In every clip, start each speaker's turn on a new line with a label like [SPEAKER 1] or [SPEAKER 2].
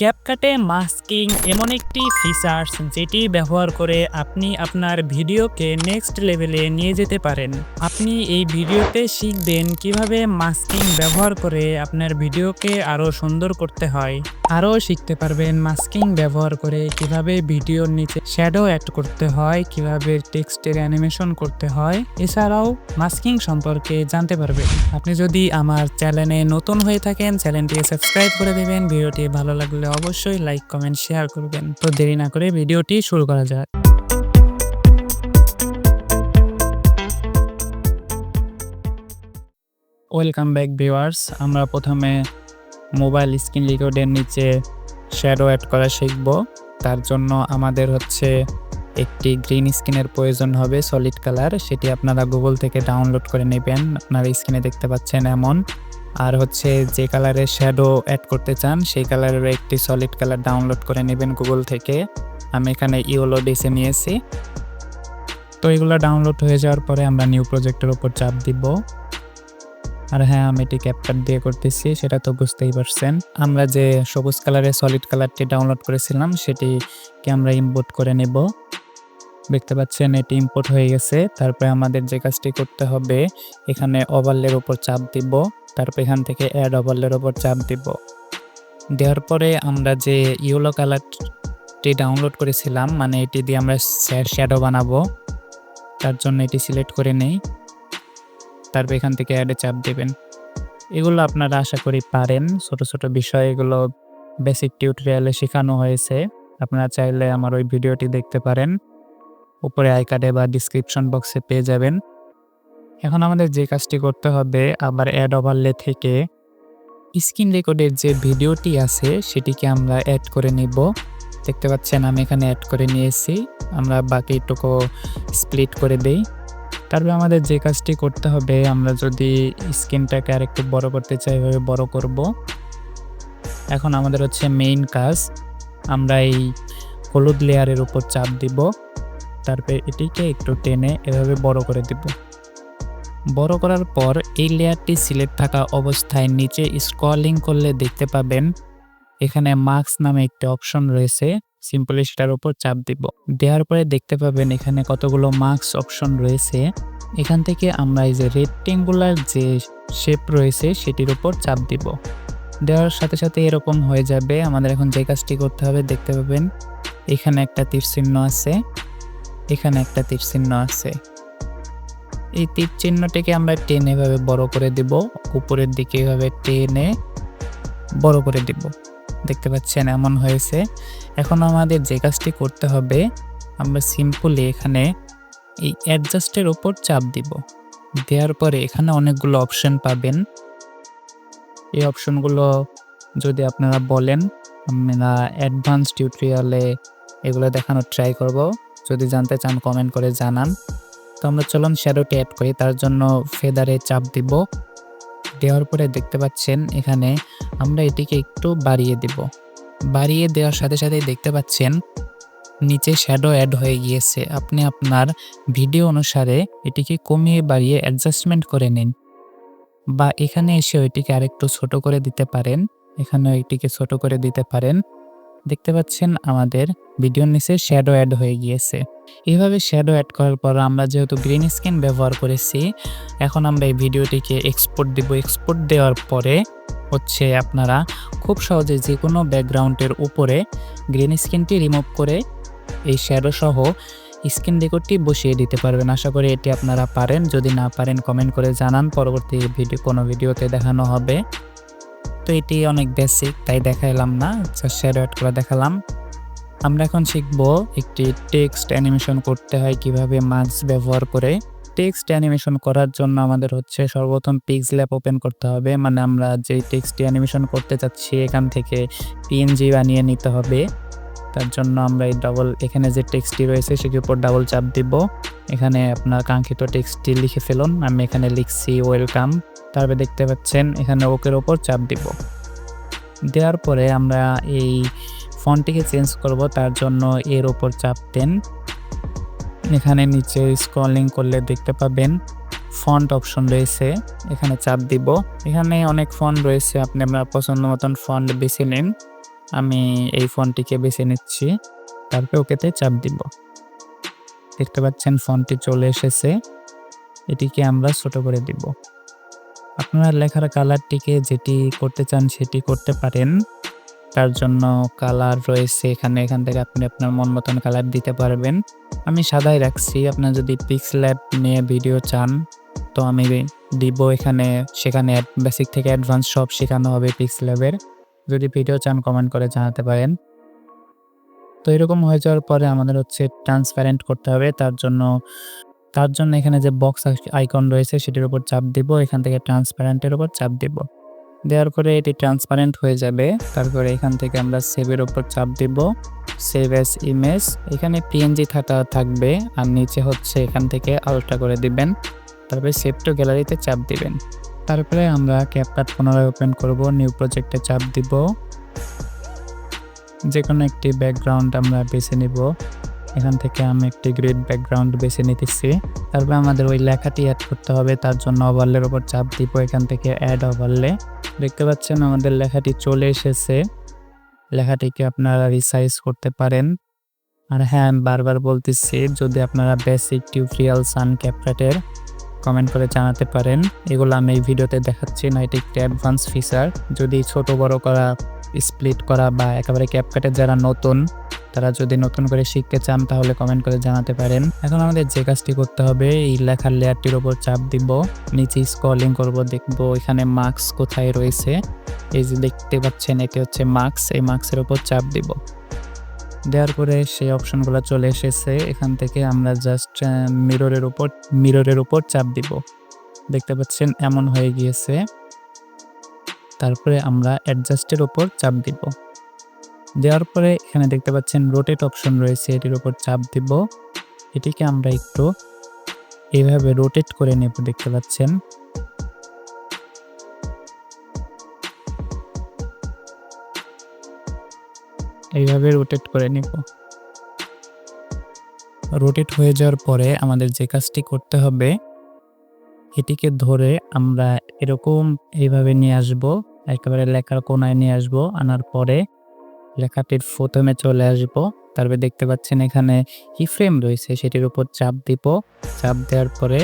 [SPEAKER 1] ক্যাপকাটে masking এমন একটি features যেটি ব্যবহার করে আপনি আপনার ভিডিওকে নেক্সট লেভেলে নিয়ে যেতে পারেন। আপনি এই ভিডিওতে শিখবেন কীভাবে মাস্কিং ব্যবহার করে আপনার ভিডিওকে আরও সুন্দর করতে হয়। আরও শিখতে পারবেন মাস্কিং ব্যবহার করে কীভাবে ভিডিওর নিচে শ্যাডো অ্যাড করতে হয়, কীভাবে টেক্সটের অ্যানিমেশন করতে হয়, এছাড়াও মাস্কিং সম্পর্কে জানতে পারবেন। আপনি যদি আমার চ্যানেলে নতুন হয়ে থাকেন, চ্যানেলটিকে সাবস্ক্রাইব করে দেবেন, ভিডিওটি ভালো লাগলে অবশ্যই লাইক, কমেন্ট, শেয়ার করবেন। তো দেরি না করে ভিডিওটি শুরু করা যাক। ওয়েলকাম ব্যাক ভিউয়ার্স, আমরা প্রথমে মোবাইল স্ক্রিন রেকর্ডের নিচে শ্যাডো অ্যাড করা শিখব। তার জন্য আমাদের হচ্ছে একটি গ্রিন স্ক্রিনের প্রয়োজন হবে সলিড কালার সেটি আপনারা গুগল থেকে ডাউনলোড করে নেবেন। আপনারা স্ক্রিনে দেখতে পাচ্ছেন এমন। আর হচ্ছে যে কালারের শ্যাডো অ্যাড করতে চান, সেই কালারের একটি সলিড কালার ডাউনলোড করে নেবেন গুগল থেকে। আমি এখানে ইওলো ডিসে নিয়েছি। তো এগুলো ডাউনলোড হয়ে যাওয়ার পরে আমরা নিউ প্রজেক্টের ওপর চাপ দিব। আর হ্যাঁ আমি এটি ক্যাপকাট দিয়ে করতেছি, সেটা তো বুঝতেই পারছেন। আমরা যে সবুজ কালারের সলিড কালারটি ডাউনলোড করেছিলাম, সেটিকে আমরা ইম্পোর্ট করে নেব। দেখতে পাচ্ছেন, এটি ইম্পোর্ট হয়ে গেছে। তারপরে আমাদের যে কাজটি করতে হবে, এখানে ওভারলের উপর চাপ দিব। তারপর এখান থেকে অ্যাড ওভারলের উপর চাপ দিব। দেওয়ার পরে আমরা যে ইয়েলো কালারটি ডাউনলোড করেছিলাম মানে এটি দিয়ে আমরা শ্যাডো বানাবো। তার জন্য এটি সিলেক্ট করে নেই। তারপর এখান থেকে অ্যাডে চাপ দেবেন। এগুলো আপনারা আশা করি পারেন। ছোট ছোট বিষয়, এগুলো বেসিক টিউটোরিয়ালে শেখানো হয়েছে। আপনারা চাইলে আমার ওই ভিডিওটি দেখতে পারেন। উপরে আই কার্ডে বা ডিসক্রিপশন বক্সে পেয়ে যাবেন। এখন আমাদের যে কাজটি করতে হবে, আবার অ্যাড ওভারলে থেকে স্ক্রিন রেকর্ডের যে ভিডিওটি আছে, সেটিকে আমরা অ্যাড করে নিব। দেখতে পাচ্ছেন, আমি এখানে অ্যাড করে নিয়েছি। আমরা বাকিটুকু স্প্লিট করে দেই। তারপরে আমাদের যে কাজটি করতে হবে, আমরা যদি স্ক্রিনটাকে আর একটু বড় করতে চাই, এভাবে বড় করব। এখন আমাদের হচ্ছে মেইন কাজ, আমরা এই হলুদ লেয়ারের উপর চাপ দিব। তারপরে এটিকে একটু টেনে এভাবে বড় করে দিব। বড় করার পর এই লেয়ারটি সিলেক্ট থাকা অবস্থায় নিচে স্ক্রলিং করলে দেখতে পাবেন, এখানে মার্কস নামে একটি অপশন রয়েছে। সিম্পলি সেটার উপর চাপ দিব। দেওয়ার পরে দেখতে পাবেন এখানে কতগুলো মার্কস অপশন রয়েছে। এখান থেকে আমরা এই যে রেক্টেঙ্গুলার যে শেপ রয়েছে, সেটির উপর চাপ দিব। দেওয়ার সাথে সাথে এরকম হয়ে যাবে। আমাদের এখন যে কাজটি করতে হবে, দেখতে পাবেন, এখানে একটা তীর চিহ্ন আছে, এখানে একটা তীর চিহ্ন আছে। এই তীর চিহ্নটিকে আমরা টেনে এভাবে বড় করে দিব, উপরের দিকে এভাবে টেনে বড় করে দিব। দেখতে পাচ্ছেন, এমন হয়েছে। এখন আমাদের যে কাজটি করতে হবে, আমরা সিম্পলি এখানে এই অ্যাডজাস্টের ওপর চাপ দিব। দেওয়ার পরে এখানে অনেকগুলো অপশন পাবেন। এই অপশনগুলো যদি আপনারা বলেন আমরা অ্যাডভান্স টিউটোরিয়ালে এগুলো দেখানোর ট্রাই করব। যদি জানতে চান কমেন্ট করে জানান। তো আমরা চলুন শ্যাডোটি অ্যাড করি, তার জন্য ফেদারে চাপ দিব। দেওয়ার পরে দেখতে পাচ্ছেন এখানে আমরা এটিকে একটু বাড়িয়ে দেব। বাড়িয়ে দেওয়ার সাথে সাথে দেখতে পাচ্ছেন নিচে শ্যাডো অ্যাড হয়ে গিয়েছে। আপনি আপনার ভিডিও অনুসারে এটিকে কমিয়ে বাড়িয়ে অ্যাডজাস্টমেন্ট করে নিন বা এখানে এসে এটিকে আরেকটু ছোট করে দিতে পারেন। এখানেও এটিকে ছোট করে দিতে পারেন। দেখতে পাচ্ছেন আমাদের ভিডিওর নিচে শ্যাডো অ্যাড হয়ে গিয়েছে। এইভাবে শ্যাডো অ্যাড করার পর আমরা যেহেতু গ্রিন স্ক্রিন ব্যবহার করেছি, এখন আমরা এই ভিডিওটিকে এক্সপোর্ট দিব। এক্সপোর্ট দেওয়ার পরে হচ্ছে আপনারা খুব সহজে যে কোনো ব্যাকগ্রাউন্ডের উপরে গ্রিন স্ক্রিনটি রিমুভ করে এই শ্যাডো সহ স্ক্রিন রেকর্ডটি বসিয়ে দিতে পারবেন। আশা করি এটি আপনারা পারেন। যদি না পারেন কমেন্ট করে জানান। পরবর্তী ভিডিও, কোনো ভিডিওতে দেখানো হবে। তো এটি অনেক বেসিক তাই দেখাইলাম না শ্যাডো অ্যাড করে দেখালাম। আমরা এখন শিখব একটি টেক্সট অ্যানিমেশন করতে হয়, কীভাবে মার্কস ব্যবহার করে। টেক্সট অ্যানিমেশন করার জন্য আমাদের হচ্ছে সর্বপ্রথম পিক্স ল্যাব ওপেন করতে হবে মানে আমরা যে টেক্সটটি অ্যানিমেশন করতে চাচ্ছি, এখান থেকে পিএনজি বানিয়ে নিতে হবে। তার জন্য আমরা এই ডাবল এখানে যে টেক্সটটি রয়েছে, সেটির উপর ডাবল চাপ দিব। এখানে আপনার কাঙ্ক্ষিত টেক্সটটি লিখে ফেলুন, আমি এখানে লিখছি ওয়েলকাম তারপরে দেখতে পাচ্ছেন, এখানে ওকের ওপর চাপ দিব। দেওয়ার পরে আমরা এই ফন্টটিকে চেঞ্জ করব, তার জন্য এর ওপর চাপ দেন। এখানে নিচে স্ক্রলিং করলে দেখতে পাবেন, ফন্ট অপশন রয়েছে, এখানে চাপ দিব। এখানে অনেক ফন্ট রয়েছে, আপনি আপনার পছন্দ মতন ফন্ট বেছে নিন। আমি এই ফোনটিকে বেছে নিচ্ছি, তারপরে ওকেতে চাপ দিব। দেখতে পাচ্ছেন ফোনটি চলে এসেছে, এটিকে আমরা ছোট করে দিব। আপনারা লেখার কালারটিকে যেটি করতে চান সেটি করতে পারেন। তার জন্য কালার রয়েছে এখানে, এখান থেকে আপনি আপনার মন মতন কালার দিতে পারবেন। আমি সাদাই রাখছি, আপনার যদি পিক্সেল নিয়ে ভিডিও চান, তো আমি দিব এখানে, সেখানে বেসিক থেকে অ্যাডভান্স সব শেখানো হবে পিক্সেল অ্যাপের যদি ভিডিও চান কমেন্ট করে জানাতে পারেন। তো এরকম হয়ে যাওয়ার পরে আমাদের হচ্ছে ট্রান্সপারেন্ট করতে হবে, তার জন্য তার জন্য এখানে যে বক্স আইকন রয়েছে সেটির উপর চাপ দিব, এখান থেকে ট্রান্সপারেন্টের উপর চাপ দিব। দেওয়ার পরে এটি ট্রান্সপারেন্ট হয়ে যাবে। তারপরে এখান থেকে আমরা সেভের উপর চাপ দিব। সেভ এস ইমেজ এখানে পিএনজি থাকা থাকবে আর নিচে হচ্ছে এখান থেকে আলট্রা করে দিবেন। তারপরে সেভ টু গ্যালারিতে চাপ দিবেন। তারপরে আমরা ক্যাপকাট পুনরায় ওপেন করব নিউ প্রজেক্টে চাপ দিব। যে কোনো একটি ব্যাকগ্রাউন্ড আমরা বেছে নিব। এখান থেকে আমি একটি গ্রিড ব্যাকগ্রাউন্ড বেছে নিতেছি। তারপরে আমাদের ওই লেখাটি অ্যাড করতে হবে, তার জন্য ওভারলের ওপর চাপ দিব, এখান থেকে অ্যাড ওভারলে দেখতে পাচ্ছেন আমাদের লেখাটি চলে এসেছে। লেখাটিকে আপনারা রিসাইজ করতে পারেন। আর হ্যাঁ আমি বারবার বলতেছি, যদি আপনারা বেসিক টিউটোরিয়াল সান ক্যাপকাটের কমেন্ট করে জানাতে পারেন। এগুলো আমি এই ভিডিওতে দেখাচ্ছি, না, এটি একটি অ্যাডভান্স ফিচার যদি ছোট বড় করা স্প্লিট করা বা একেবারে ক্যাপকাটের যারা নতুন, তারা যদি নতুন করে শিখতে চান, তাহলে কমেন্ট করে জানাতে পারেন। এখন আমাদের যে কাজটি করতে হবে, এই লেখার লেয়ারটির ওপর চাপ দিব, নিচে স্ক্রলিং করব, দেখব এখানে মার্কস কোথায় রয়েছে। এই যে দেখতে পাচ্ছেন, এটি হচ্ছে মার্কস এই মার্কসের ওপর চাপ দিব। দেওয়ার পরে সেই অপশনগুলো চলে এসেছে, এখান থেকে আমরা জাস্ট মিররের উপর মিররের উপর চাপ দিব। দেখতে পাচ্ছেন, এমন হয়ে গিয়েছে। তারপরে আমরা অ্যাডজাস্টের ওপর চাপ দিব। দেওয়ার পরে এখানে দেখতে পাচ্ছেন রোটেট অপশন রয়েছে, এটির ওপর চাপ দিব। এটিকে আমরা একটু এইভাবে রোটেট করে নেব, দেখতে পাচ্ছেন। এইভাবে রোটেট করে নিব। রোটেট হয়ে যাওয়ার পরে আমাদের যে কাজটি করতে হবে এটিকে ধরে আমরা এরকম এইভাবে নিয়ে আসব, একেবারে লেখার কোনায় নিয়ে আসব, আনার পরে লেখাটির প্রথমে চলে আসব। তারপরে দেখতে পাচ্ছেন এখানে কি ফ্রেম রয়েছে, সেটির উপর চাপ দিব। চাপ দেওয়ার পরে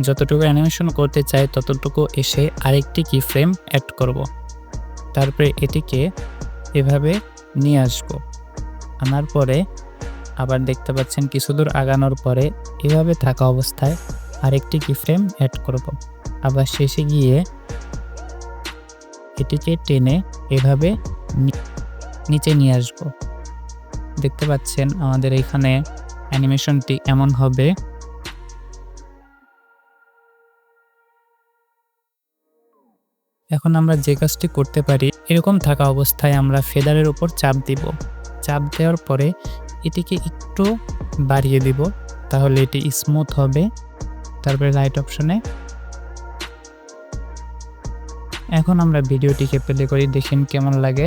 [SPEAKER 1] যতটুকু অ্যানিমেশন করতে চাই, ততটুকু এসে আরেকটি কি ফ্রেম অ্যাড করব। তারপরে এটিকে এভাবে নিয়ে আসব। আনার পরে আবার দেখতে পাচ্ছেন কিছু দূর আগানোর পরে এভাবে থাকা অবস্থায় আরেকটি কি ফ্রেম অ্যাড করব। আবার শেষে গিয়ে এটিকে টেনে এভাবে নিচে নিয়ে আসব। দেখতে পাচ্ছেন আমাদের এখানে অ্যানিমেশনটি এমন হবে। এখন আমরা যে কাজটি করতে পারি, এরকম থাকা অবস্থায় আমরা ফেদারের উপর চাপ দিব। চাপ দেওয়ার পরে এটিকে একটু বাড়িয়ে দিব, তাহলে এটি স্মুথ হবে। তারপরে লাইট অপশনে এখন আমরা ভিডিওটিকে প্লে করি দেখেন কেমন লাগে।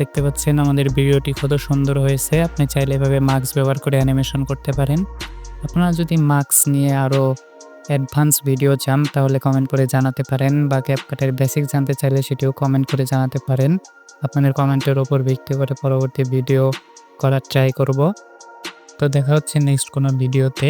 [SPEAKER 1] দেখতে পাচ্ছেন আমাদের ভিডিওটি কত সুন্দর হয়েছে। আপনি চাইলে এভাবে মাস্ক ব্যবহার করে অ্যানিমেশন করতে পারেন। আপনারা যদি মাস্ক নিয়ে আরও অ্যাডভান্স ভিডিও চান, তাহলে কমেন্ট করে জানাতে পারেন বা ক্যাপকাটের বেসিক জানতে চাইলে সেটিও কমেন্ট করে জানাতে পারেন। আপনাদের কমেন্টের ওপর ভিত্তি করে পরবর্তী ভিডিও করার ট্রাই করব। তো দেখা হচ্ছে নেক্সট কোনো ভিডিওতে